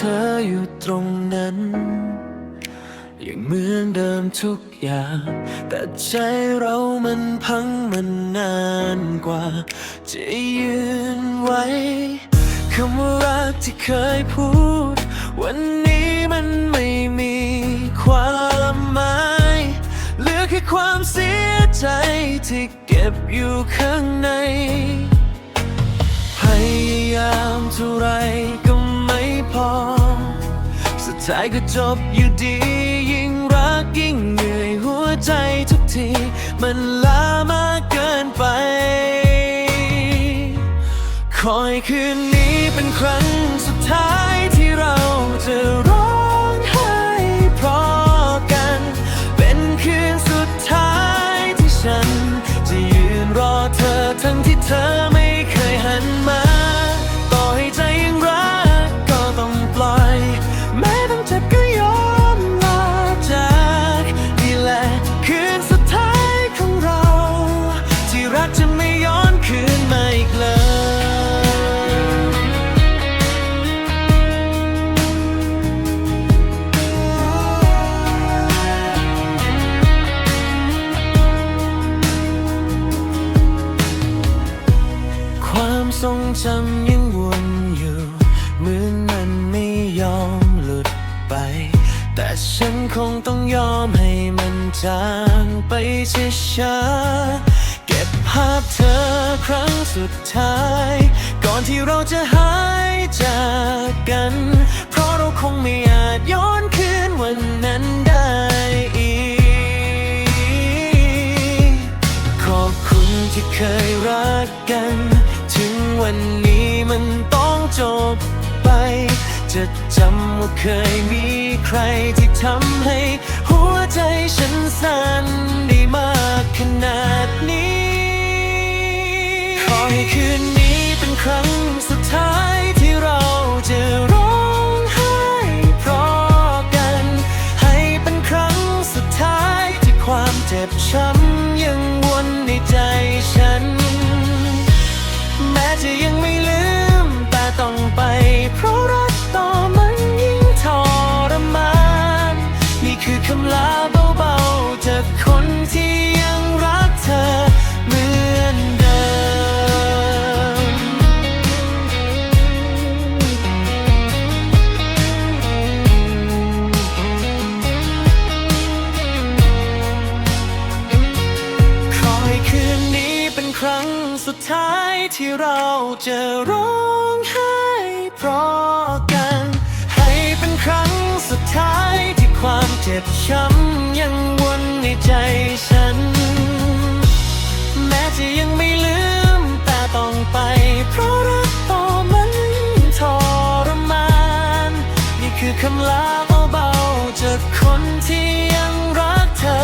ธออยู่ตรงนั้นยังเหมือนเดิมทุกอย่าง แต่ใจเรามันพังมันนานกว่า จะยืนไว้คำว่ารักที่เคยพูด วันนี้มันไม่มีความหมายเหลือแค่ความเสียใจที่เก็บอยู่ข้างใน พยายามเท่าไรก็ ท้ายก็จบอยู่ดี ยิ่งรักยิ่งเหนื่อยหัวใจทุกที มันลามากเกินไป คอยคืนนี้เป็นครั้งสุดท้ายที่เราจะร้องไห้เพราะกัน เป็นคืนสุดท้ายที่ฉัน จะยืนรอเธอทั้งที่เธอ ทรงจำยังวนอยู่เหมือนมันไม่ยอมหลุดไป แต่ฉันคงต้องยอมให้มันจางไปช้าๆเก็บภาพเธอครั้งสุดท้าย ก่อนที่เราจะหายจากกัน มันต้องจบไป จะจำว่าเคยมีใครที่ทำให้ หัวใจฉันสั่นได้มากขนาดนี้ ขอให้คืนนี้เป็นครั้งสุดท้ายที่เราจะร้องไห้เพราะกัน ให้เป็นครั้งสุดท้ายที่ความเจ็บช้ำยังวนในใจฉัน แม้จะยังไม่ ที่ยังรักเธอเหมือนเดิม ขอให้คืนนี้เป็นครั้งสุดท้ายที่เราจะร้องไห้เพราะกัน ให้เป็นครั้งสุดท้ายที่ความเจ็บช้ำยัง ใจฉัน แม้จะยังไม่ลืมแต่ต้องไป เพราะรักต่อมันทรมาน นี่คือคำลาเบาๆจากคนที่ยังรักเธอ